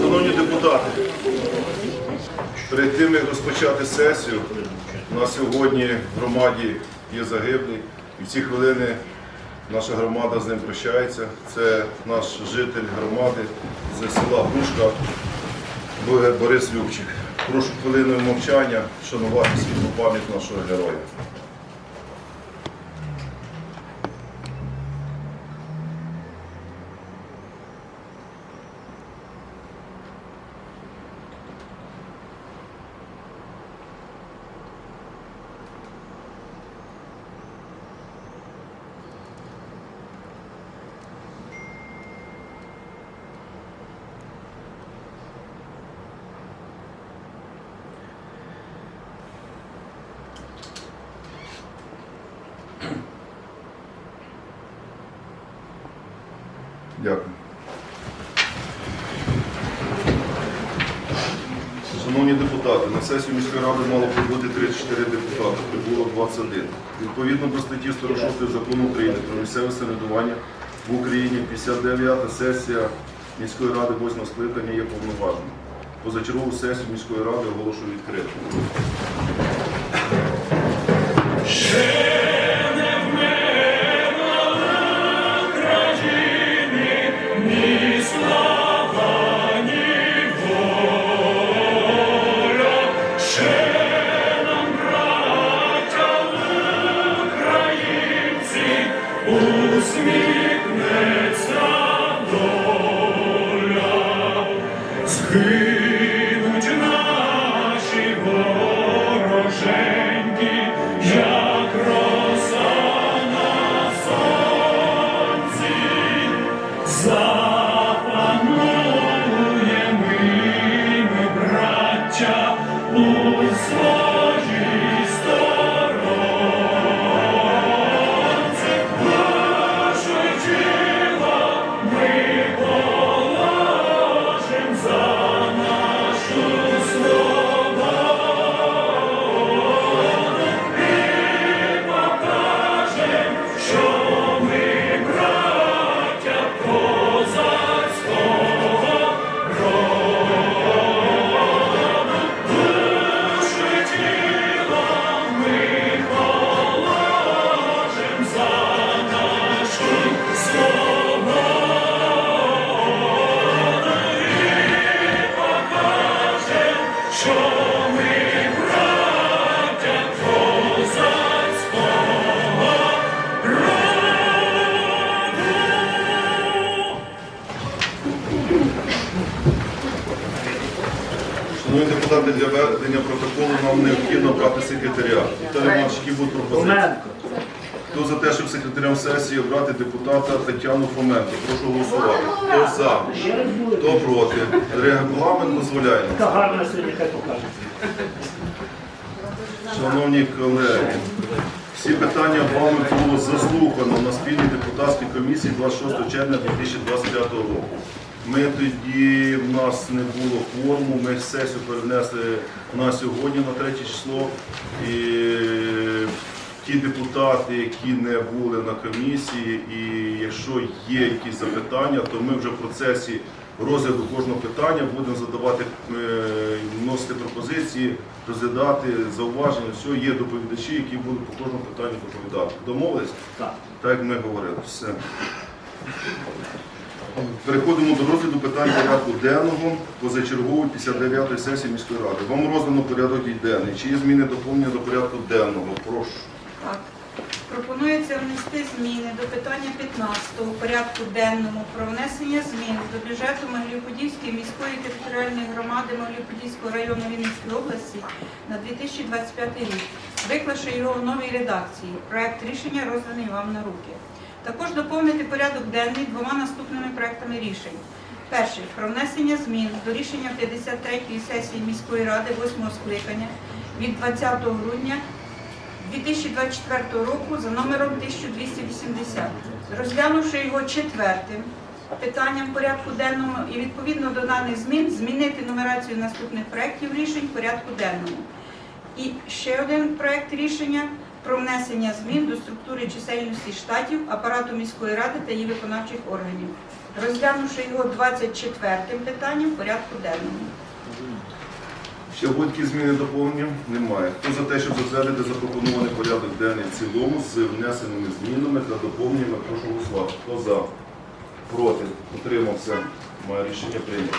Шановні депутати, перед тим як розпочати сесію, у нас сьогодні в громаді є загиблий, і в ці хвилини наша громада з ним прощається. Це наш житель громади з села Грушка Борис Любчик. Прошу хвилиною мовчання шанувати світлу пам'ять нашого героя. Дякую. Шановні депутати, на сесію міської ради мало прибути 34 депутати, прибуло 21. Відповідно до статті 46 закону України про місцеве самоврядування в Україні 59 сесія міської ради 8 скликання є повноважною. Позачергову сесію міської ради оголошую відкритою. Прошу голосувати. Хто за? Хто проти? Регламент дозволяє. Шановні колеги, всі питання вами було заслухано на спільній депутатській комісії 26 червня 2025 року. Ми тоді в нас не було кворуму, ми сесію перенесли на сьогодні, на 3 число. І ті депутати, які не були на комісії, і якщо є якісь запитання, то ми вже в процесі розгляду кожного питання будемо задавати, е, вносити пропозиції, розглядати зауваження. Все, є доповідачі, які будуть по кожному питанню доповідати. Домовились? Так. Так як ми говорили. Все. Переходимо до розгляду питань порядку денного позачергової 59-ї сесії міської ради. Вам роздано порядок денний. Чи є зміни доповнення до порядку денного? Прошу. Так. Пропонується внести зміни до питання 15 порядку денному про внесення змін до бюджету Могилів-Подільської міської територіальної громади Могилів-Подільського району Вінницької області на 2025 рік, виклавши його в новій редакції. Проект рішення розданий вам на руки. Також доповнити порядок денний двома наступними проектами рішень. Перший про внесення змін до рішення 53-ї сесії міської ради 8 скликання від 20 грудня 2024 року за номером 1280, розглянувши його четвертим питанням порядку денному і відповідно до даних змін змінити нумерацію наступних проєктів рішень порядку денному. І ще один проєкт рішення про внесення змін до структури чисельності штатів апарату міської ради та її виконавчих органів. розглянувши його 24 питанням порядку денному. Ще будь-які зміни доповнення? Немає. Хто за те, щоб затвердити запропонований порядок денний в цілому з внесеними змінами та доповненнями, прошу голосувати. Хто за? Проти? Утримався? Має рішення прийнято.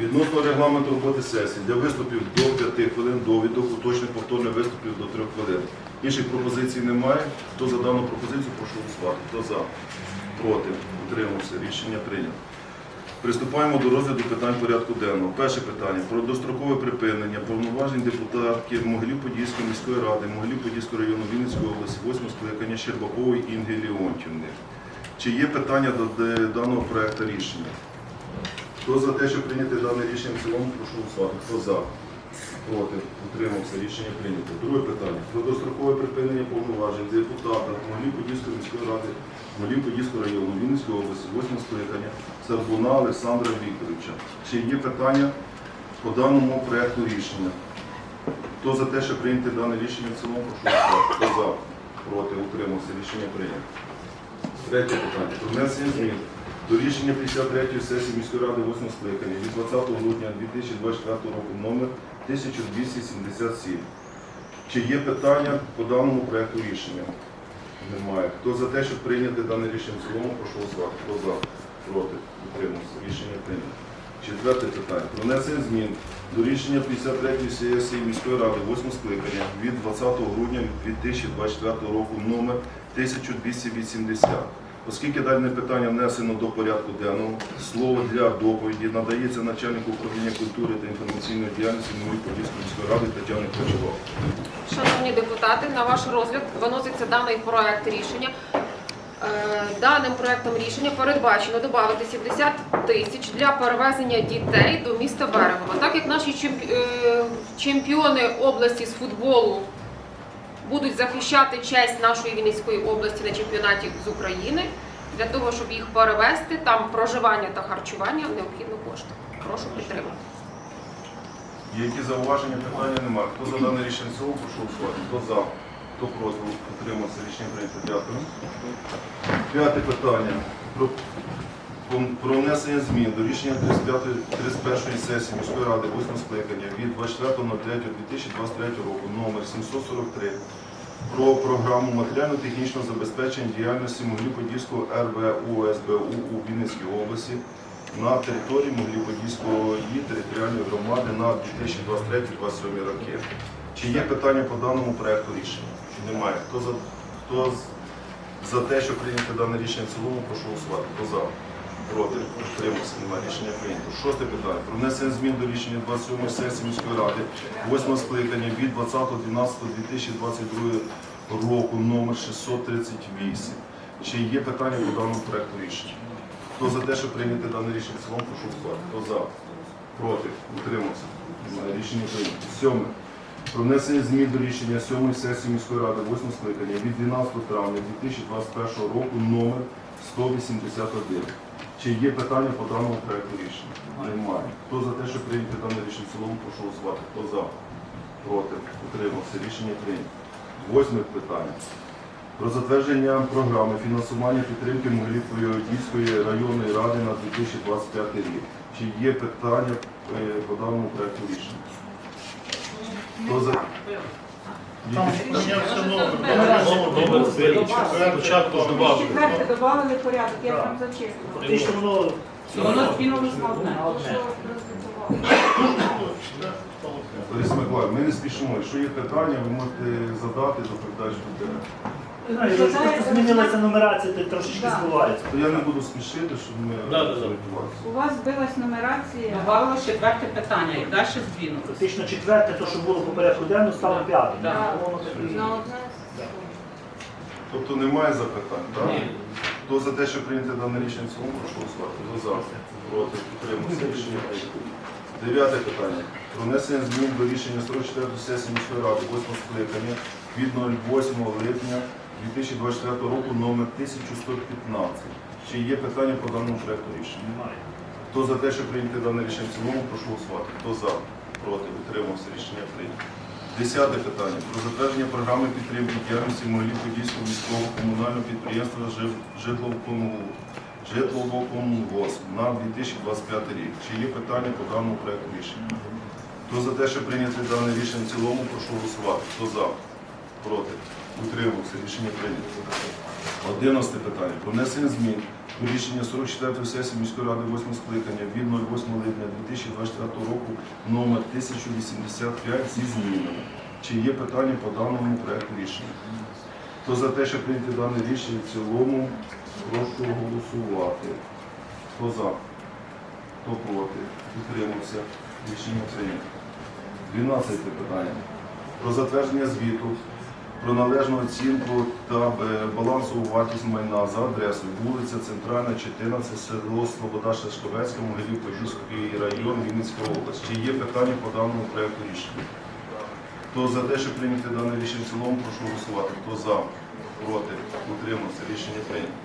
Відносно регламенту роботи сесії для виступів до 5 хвилин, довідок, уточних повторних виступів до 3 хвилин. Інших пропозицій немає. Хто за дану пропозицію, прошу голосувати. Хто за? Проти? Утримався? Рішення прийнято. Приступаємо до розгляду питань порядку денного. Перше питання про дострокове припинення повноважень депутатки Могилів-Подільської міської ради, Могилів-Подільського району Вінницької області, 8 скликання Щербакової Інги Леонтівни. Чи є питання до даного проекту рішення? Хто за те, щоб прийняти дане рішення в цілому, прошу голосувати. Хто за? Проти? Утримався. Рішення прийнято. Друге питання. Про дострокове припинення повноважень депутата Могилів-Подільської міської ради, Могилів-Подільського району Вінницької області, 8 скликання Сарбуна Олександра Вікторовича. Чи є питання по даному проекту рішення? Хто за те, щоб прийняти дане рішення в цілому, прошу. Хто за? Проти? Утримався. Рішення прийнято. Третє питання. Про внесення змін до рішення 53-ї сесії міської ради 8 скликання від 20 грудня 2024 року номер 1277. Чи є питання по даному проекту рішення? Немає. Хто за те, щоб прийняти дане рішення в цілому, прошу голосувати. Хто за? Проти? Утримався. Рішення прийнято. Четверте питання. Про змін до рішення 53-ї сесії міської ради 8 скликання від 20 грудня 2024 року номер 1280. Оскільки дане питання внесено до порядку денного, слово для доповіді надається начальнику управління культури та інформаційної діяльності Нової Подільської міської ради Тетяни Ключової. Шановні депутати, на ваш розгляд виноситься даний проект рішення. Е, Даним проектом рішення передбачено додати 70 тисяч для перевезення дітей до міста Берегова. Так як наші е, чемпіони області з футболу будуть захищати честь нашої Вінницької області на чемпіонаті з України, для того, щоб їх перевезти, там проживання та харчування необхідно кошти. Прошу підтримати. Які зауваження, питання немає. Хто за дане рішення цього, прошу голосувати. Хто за, хто проти, утримався рішення прийнято. Дякую. П'яте питання. Про, внесення змін до рішення 31 сесії міської ради 8 скликання від 24.03.2023 року номер 743 про програму матеріально-технічного забезпечення діяльності Могилів-Подільського РВУ СБУ у Вінницькій області на території Могилів-Подільської територіальної громади на 2023-2027 роки. Чи є питання по даному проекту рішення? Чи Немає. Хто за, хто за те, щоб прийняти дане рішення в цілому, прошу голосувати. Хто за? Проти? Утримався. Немає. Рішення прийнято. Шосте питання. Про внесення змін до рішення 27 сесії міської ради, 8 скликання від 20.12.2022 року номер 638. Чи є питання по даному проекту рішення? Хто за те, щоб прийняти дане рішення в прошу голосувати. Хто за? Проти? Утримався. Немає. Рішення прийнято. Сьоме. Про внесення змін до рішення 7 сесії міської ради 8 скликання від 12 травня 2021 року номер 181. Чи є питання по даному проекту рішення? Немає. Хто за те, щоб прийняти дане рішення в цілому, прошу голосувати. Хто за? Проти? Утримався. Рішення прийнято. Восьме питання. Про затвердження програми фінансування підтримки Могилів-Подільської районної ради на 2025 рік. Чи є питання е, по даному проекту рішення? Хто за? Номер. Зберіг. Спочатку добавили. Четверте додали порядок, я там зачекала. Воно Воно на одне. Лариса Миколаївна, ми не спішимо. Якщо є питання, ви можете задати, до буде. Не знаю, якщо просто змінилася нумерація, то трошечки Да. збивається. То я не буду спішити, щоб ми Да, да, да. У вас збилась нумерація. Добавилось четверте питання і далі здвинулося. Фактично четверте, то, що було по порядку денному, стало п'ятим. Да. Воно так і- На одне. Тобто немає запитань, так? Ні. Хто за те, щоб прийняти дане рішення в цілому, прошу голосувати. Хто за? Проти? Підтримався. Рішення прийнято. Дев'яте питання. Про внесення змін до рішення 44 сесії міської ради 8 скликання від 08 липня 2024 року номер 1115. Чи є питання по даному проекту рішення? Немає. Хто за те, щоб прийняти дане рішення в цілому, прошу голосувати. Хто за? Проти? Утримався. Рішення прийнято. Десяте питання. Про затвердження програми підтримки діяльності Могилів-Подільського міського комунального підприємства «Жив- житлово-комунального житловокомгосп на 2025 рік. Чи є питання по даному проекту рішення? Хто за те, щоб прийняти дане рішення в цілому, прошу голосувати. Хто за? Проти? Утримався. Рішення прийнято. Одинадцяте питання. Про змін до рішення 44-ї сесії міської ради 8 скликання від 08 липня 2024 року номер 1085 зі змінами. Чи є питання по даному проекту рішення? Хто за те, щоб прийняти дане рішення в цілому, прошу голосувати. Хто за? Хто проти? Утримався. Рішення прийнято. 12 питання. Про затвердження звіту про належну оцінку та е, балансову вартість майна за адресою вулиця Центральна, 14, село Слобода Шашковецька, Могилів Подільський район, Вінницька область. Чи є питання по даному проекту рішення? Хто за те, щоб прийняти дане рішення в цілому, прошу голосувати. Хто за? Проти? Утримався. Рішення прийнято.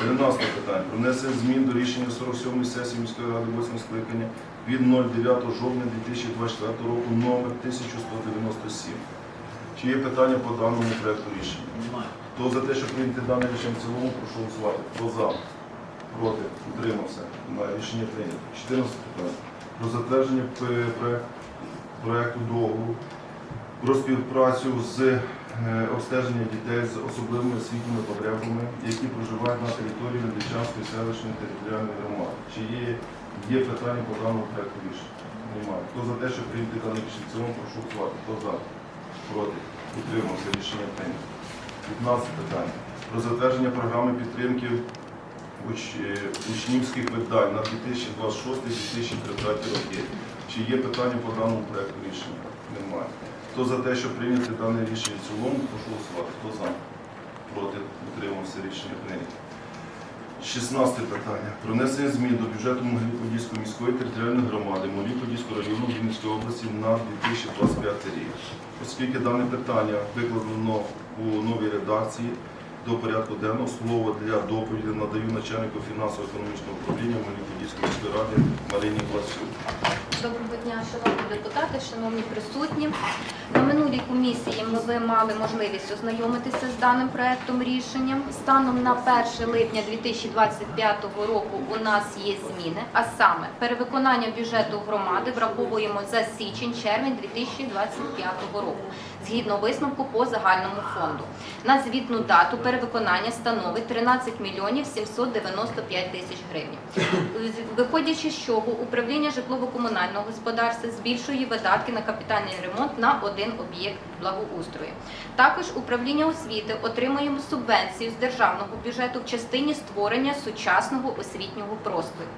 13 питання. Про внесення змін до рішення 47 сесії міської ради 8 скликання від 09 жовтня 2024 року номер 1197. Чи є питання по даному проекту рішення? Немає. Хто за те, щоб прийняти дане рішення в цілому, прошу голосувати. Хто за? Проти? Утримався. Немає. Рішення прийнято. 14 питання. Про затвердження п- проект- договору про співпрацю з е, обстеження дітей з особливими освітніми потребами, які проживають на території Медичанської селищної територіальної громади. Чи є, є питання по даному проекту рішення? Немає. Хто за те, щоб прийняти дане рішення в цілому, прошу голосувати. Хто за? Проти? Утримався. Рішення прийнято. 15 питання. Про затвердження програми підтримки уч- е, учнівських видань на 2026-2030 роки. Чи є питання по даному проекту рішення? Немає. Хто за те, щоб прийняти дане рішення в цілому, прошу голосувати. Хто за? Проти? Утримався. Рішення прийнято. 16 питання. Про внесення змін до бюджету Могилів-Подільської міської територіальної громади Могилів-Подільського району Вінницької області на 2025 рік. Оскільки дане питання викладено у новій редакції до порядку денного, слово для доповіді надаю начальнику фінансово-економічного управління Могилів-Подільської міської ради Марині Власюк. Доброго дня, шановні депутати, шановні присутні. На минулій комісії ми мали можливість ознайомитися з даним проектом рішенням. Станом на 1 липня 2025 року у нас є зміни, а саме перевиконання бюджету громади враховуємо за січень-червень 2025 року згідно висновку по загальному фонду. На звітну дату перевиконання становить 13 мільйонів 795 тисяч гривень. Виходячи з чого, управління житлово-комунального господарства збільшує видатки на капітальний ремонт на один об'єкт благоустрою. Також управління освіти отримуємо субвенцію з державного бюджету в частині створення сучасного освітнього простору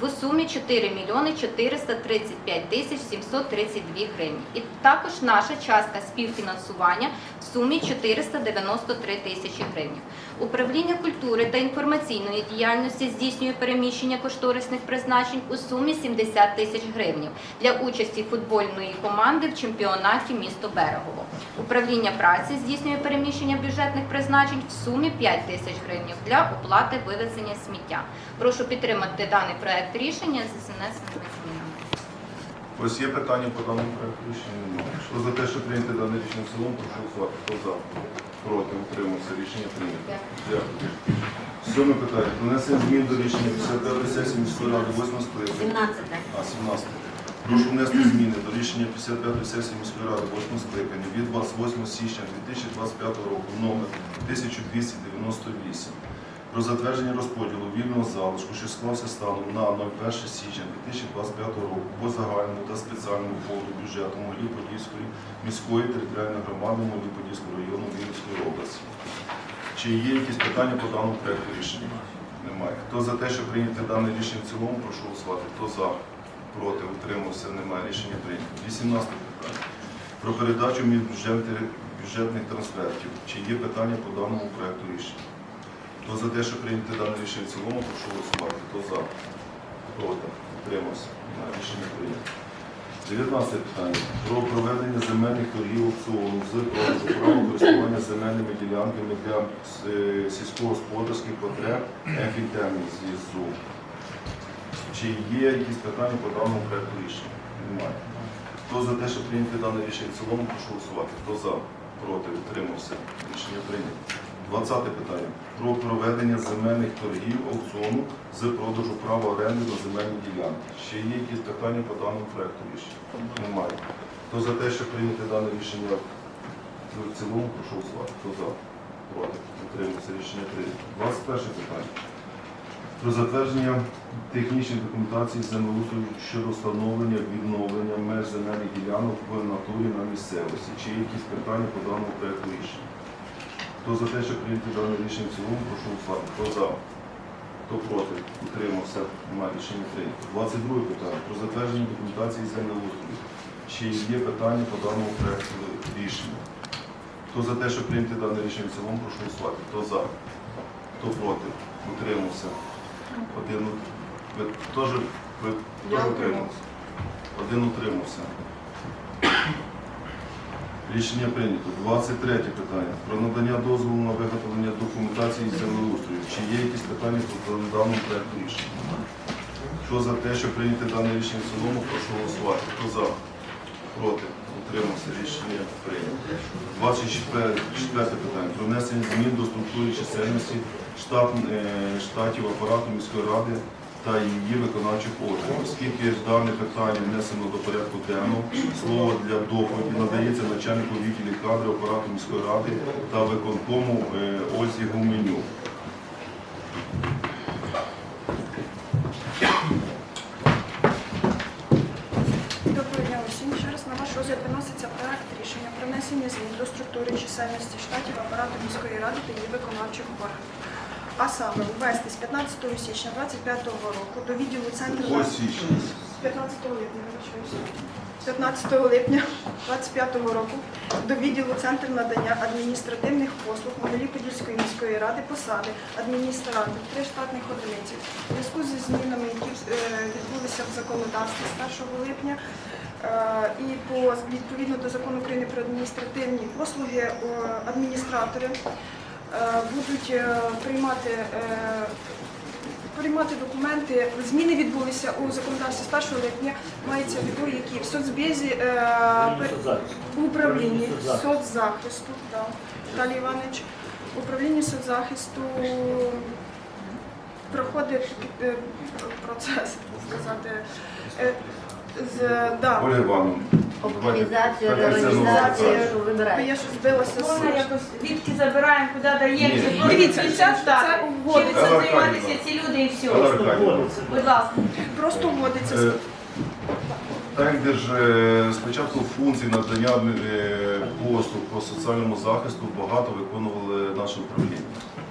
в сумі 4 мільйони 435 тисяч 732 гривні. І також наша частка співфінансування в сумі 493 тисячі гривень. Управління культури та інформаційної діяльності здійснює переміщення кошторисних призначень у сумі 70 тисяч гривень для участі футбольної команди в чемпіонаті місто Берегово. Управління праці здійснює переміщення бюджетних призначень в сумі 5 тисяч гривень для оплати вивезення сміття. Прошу підтримати даний проект рішення з внесеними змінами. Ось є питання по даному проекту рішення? Хто за те, щоб прийняти дане рішення в цілому, прошу голосувати. Хто за? Проти? Утримався. Рішення прийнято. Дякую. Сьоме питання. Внесення змін до рішення 55 сесії міської ради 8 скликання. 17. А, 17. Прошу внести зміни до рішення 55 сесії міської ради 8 скликання від 28 січня 2025 року номер 1298 про затвердження розподілу вільного залишку, що склався станом на 01 січня 2025 року по загальному та спеціальному фонду бюджету Могилів-Подільської міської територіальної громади Могилів-Подільського району Вінницької області. Чи є якісь питання по даному проекту рішення? Немає. Хто за те, щоб прийняти дане рішення в цілому, прошу голосувати. Хто за? Проти? Утримався? Немає. Рішення прийнято. 18 питання. Про передачу міжбюджетних бюджетних трансфертів. Чи є питання по даному проекту рішення? Хто за те, щоб прийняти дане рішення в цілому, прошу голосувати. Хто за? Проти? Утримався? Рішення прийнято. 19 питання. Про проведення земельних торгів аукціону з продажу користування земельними ділянками для е, сільськогосподарських потреб ефітемів з'їзду. Чи є якісь питання по даному проекту рішення? Немає. Хто за те, щоб прийняти дане рішення в цілому, прошу голосувати. Хто за? Проти? Утримався? Рішення прийнято. 20 питання. Про проведення земельних торгів аукціону з продажу права оренди на земельні ділянки. Ще є якісь питання по даному проекту рішення? Немає. Хто за те, щоб прийняти дане рішення в цілому, прошу голосувати. Хто за? Проти? Утримався. Рішення прийнято. 21 питання. Про затвердження технічної документації землеустрою щодо встановлення відновлення меж земельних ділянок в натурі на місцевості. Чи є якісь питання по даному проекту рішення? Хто за те, щоб прийняти дане рішення в цілому, прошу голосувати. Хто за? Хто проти? Утримався. Немає рішення прийнято. 22 питання. Про затвердження документації землеустрою. Чи є питання по даному проекту рішення? Хто за те, щоб прийняти дане рішення в цілому, прошу голосувати. Хто за? Хто проти? Утримався. Один ви теж ви теж утримався. Один утримався. Рішення прийнято. 23 питання. Про надання дозволу на виготовлення документації з землеустрою. Чи є якісь питання по даному проекту рішення? Хто за те, щоб прийняти дане рішення в цілому, прошу голосувати. Хто за? Проти? Утримався. Рішення прийнято. 24 питання. Про внесення змін до структури чисельності е, штатів апарату міської ради та її виконавчих органів. Оскільки дане питання внесено до порядку денного, слово для доповіді надається начальнику відділі кадрів апарату міської ради та виконкому е, Ользі Гуменюк. Доброго дня усім. Ще раз на ваш розгляд виноситься проект рішення про внесення змін до структури чисельності штатів апарату міської ради та її виконавчих органів. А саме ввести з 15 січня 2025 року до відділу центру Ось січня. 15 липня, вибачаюся. 15 липня 2025 року до відділу Центр надання адміністративних послуг Могилів-Подільської міської ради посади адміністратор три штатних одиниці. У зв'язку зі змінами, які е, відбулися в законодавстві з 1 липня е, і по відповідно до закону України про адміністративні послуги е, адміністратори будуть е, приймати е, приймати документи. Зміни відбулися у законодавстві з 1 липня. Мається в виду, які в соцбезі е, в управлінні соцзахисту, да, Віталій Іванович, в управлінні соцзахисту проходить е, процес, так сказати. е, З, да. Давайте реорганізація, що Я вибираєте. ж збилася з Можна якось відки забираємо, куди даємо. Ні. Це Дивіться, це. Чим займатися ці люди і все. Будь ласка. просто вводиться. Е, Так, де ж е, спочатку функцій надання е, послуг по соціальному захисту багато виконували наше управління.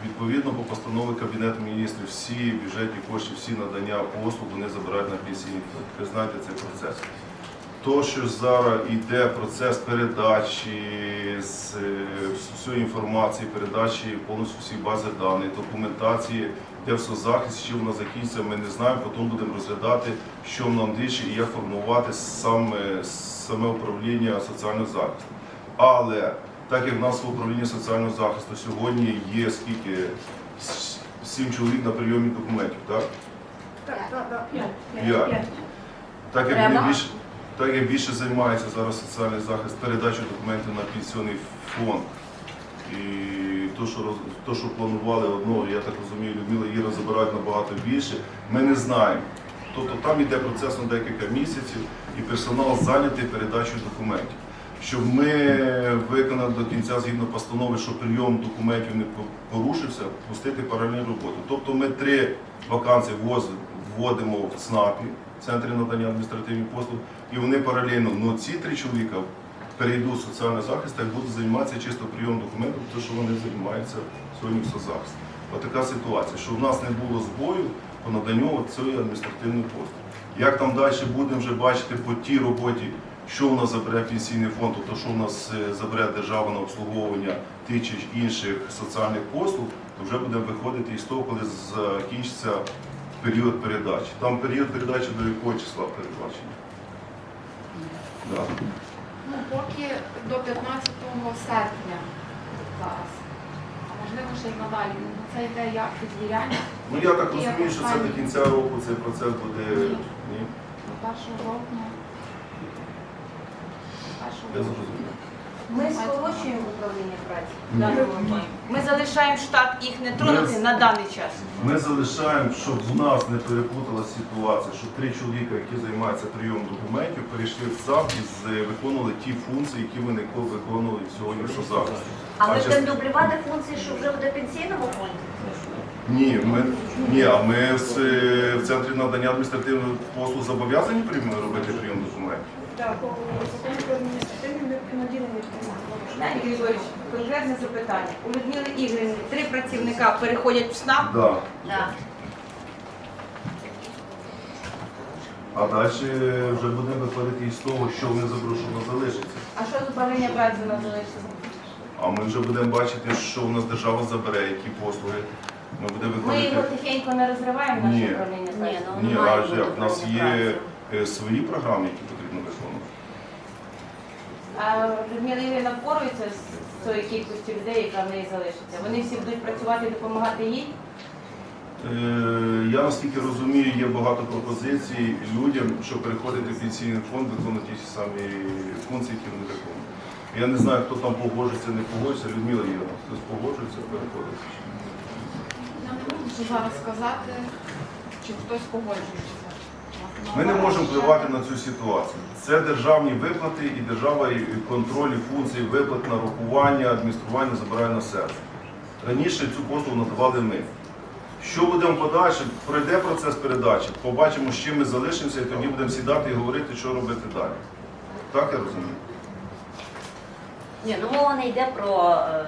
Відповідно, по постанові Кабінету міністрів всі бюджетні кошти, всі надання послуг вони забирають на пенсійний фонд. Ви знаєте цей процес. То, що зараз йде процес передачі з всієї інформації, передачі повністю всі бази даних, документації, де в соцзахист, що вона закінчиться, ми не знаємо. Потім будемо розглядати, що нам далі і як формувати саме, саме управління соціального захисту. Але так як в нас в управлінні соціального захисту сьогодні є скільки сім чоловік на прийомі документів, так? Так, так, так. П'ять. Так як вони більше, так як більше займається зараз соціальний захист передачі документів на пенсійний фонд. І то, що роз, то, що планували одного, я так розумію, Людмила Іра забирають набагато більше. Ми не знаємо. Тобто там йде процес на декілька місяців і персонал зайнятий передачею документів. Щоб ми виконали до кінця згідно постанови, що прийом документів не порушився, пустити паралельну роботу. Тобто ми три вакансії вводимо в ЦНАПі, центрі надання адміністративних послуг, і вони паралельно, ну ці три чоловіка перейдуть в соціальний захист і будуть займатися чисто прийом документів, тому що вони займаються сьогодні в соцзахисті. Отака ситуація, що в нас не було збою по наданню цієї адміністративної послуги. Як там далі будемо вже бачити по тій роботі, що в нас забере пенсійний фонд, тобто що в нас е, забере держава на обслуговування тих чи інших соціальних послуг, то вже будемо виходити із того, коли закінчиться період передачі. Там період передачі до якого числа передбачення? Да. Ну, поки до 15 серпня зараз. А можливо, ще й надалі. Ну, Це йде як підвіряння Ну я так розумію, що це до кінця року цей процес буде. Ні. Ні? до 1 жовтня. Я зрозумів. Ми скорочуємо управління праці. В даному випадку. Ми залишаємо штат їх не тронути на даний час. Ми залишаємо, щоб в нас не перепуталася ситуація, що три чоловіка, які займаються прийомом документів, перейшли в САП і з- виконували ті функції, які вони виконували сьогодні що зараз. А ми част- дублювати функції, що вже буде в? Ні, ми ні, а ми в, в центрі надання адміністративних послуг зобов'язані прийм- робити прийом документів. Так, по закону про адміністративні ми наділені Знаєте, Григорійович, конкретне запитання. У Людмили Ігорівни три працівника переходять в СНАП. Да. Так. А далі вже будемо виходити із того, що вони заброшено залишиться. А що з управління праці у нас залишиться? А ми вже будемо бачити, що у нас держава забере, які послуги. Ми будемо Ми його виходити. тихенько не розриваємо, наше Ні. управління? Ні, ну Ні, немає а бути як? У нас є праці. е, свої програми, які потрібно виконувати. А Людмила Ігорівна впорується з тою кількістю людей, яка в неї залишиться? Вони всі будуть працювати і допомагати їй? Е, Я наскільки розумію, є багато пропозицій людям, що переходити в пенсійний фонд, виконувати ті самі функції, які вони виконують. Я не знаю, хто там погоджується, не погоджується. Людмила є, хтось погоджується, переходить. Можу зараз сказати, чи хтось погоджується. Ми не можемо впливати на цю ситуацію. Це державні виплати і держава і функції виплат, нарахування, адміністрування забирає на себе. Раніше цю послугу надавали ми. Що будемо подальше? Пройде процес передачі, побачимо, з чим ми залишимося, і тоді будемо сідати і говорити, що робити далі. Так я розумію? Ні, ну мова не йде про е,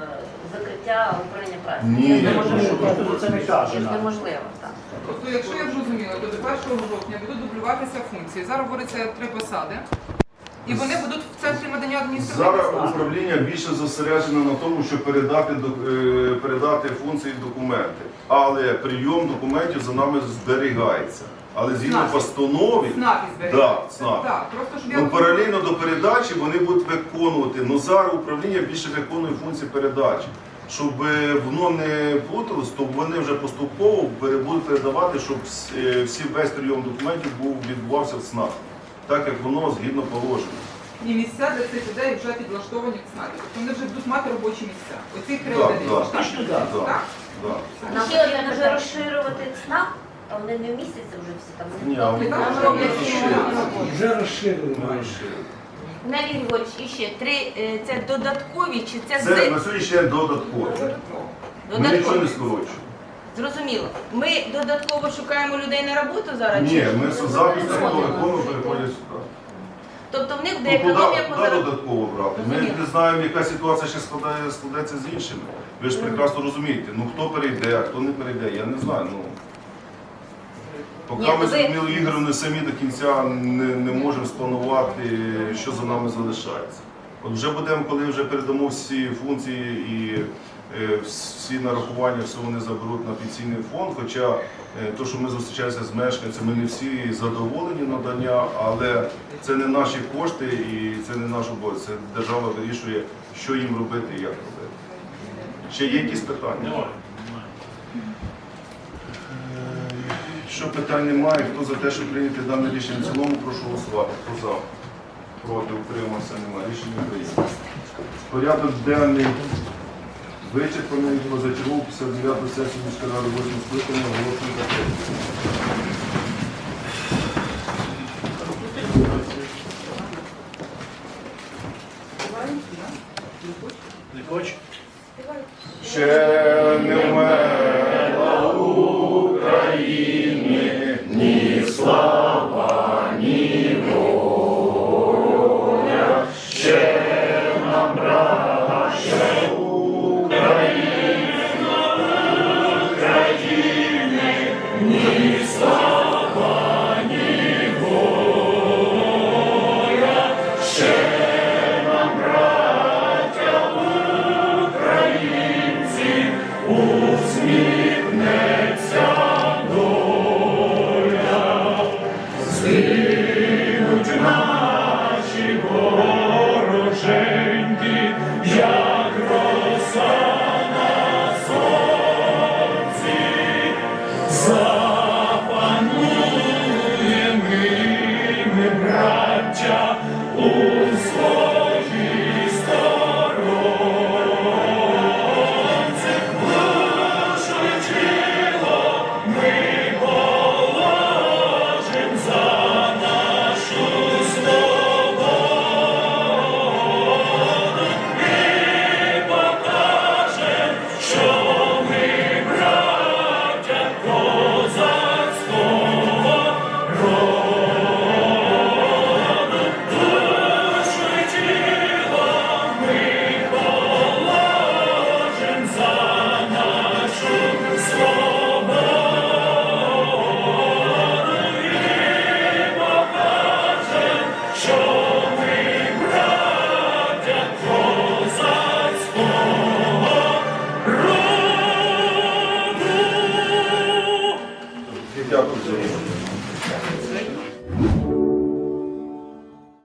закриття управління праці. Ні. Це неможливо. Тобто це не каже Це ж нам. неможливо, так. Тобто, якщо я зрозуміла, то до 1 жовтня будуть дублюватися функції. Зараз говориться три посади, і вони будуть в центрі надання адміністративних Зараз послуг. управління більше зосереджено на тому, щоб передати, е, передати функції і документи. Але прийом документів за нами зберігається. Але згідно постанові, СНАПі да, зберігаються. СНАП. Так, просто щоб я Ну, паралельно до передачі вони будуть виконувати. Ну зараз управління більше виконує функції передачі. Щоб е, воно не плуталось, то вони вже поступово пере- будуть передавати, щоб с- е, всі весь прийом документів був відбувався в СНАП, так як воно згідно положення. і місця для цих людей вже підлаштовані в СНАПі. Тобто вони вже будуть мати робочі місця. Оці три Так, одиниці. так. так? Да, да. Ще одне потрібно вже питання. розширювати ЦНАП, а вони не вмістяться вже всі там. Ні, а вони Там вже роблять роботу. Вже розширили майже. розширюють. Нелі Григорівич, і ще три, е, це додаткові чи це, Це з на сьогоднішній день додатково. Ми нічого додаткові? не скорочуємо. Зрозуміло. Ми додатково шукаємо людей на роботу зараз? Ні, чи- ми з запису виконуємо, переходять сюди. Тобто в них Ну, куди, економія по куди додатково брати? Ми Розумію. не знаємо, яка ситуація ще складає, складеться з іншими. Ви ж прекрасно розумієте, ну хто перейде, а хто не перейде, я не знаю. Ну, поки Ні, ми то з Людмилою Ігорівною самі до кінця не, не можемо спланувати, що за нами залишається. От вже будемо, коли вже передамо всі функції і е, всі нарахування, все вони заберуть на пенсійний фонд. Хоча е, то, що ми зустрічаємося з мешканцями, не всі задоволені надання, але це не наші кошти і це не наш обов'язок. Це держава вирішує, що їм робити і як робити. Ще є якісь питання? Немає. Якщо питань немає, хто за те, щоб прийняти дане рішення в цілому, прошу голосувати. Хто за? Проти, утримався, немає. Рішення прийнято. Порядок денний вичерпаний позачергову 59 сесію міської ради 8 скликання. Не хоче? Ще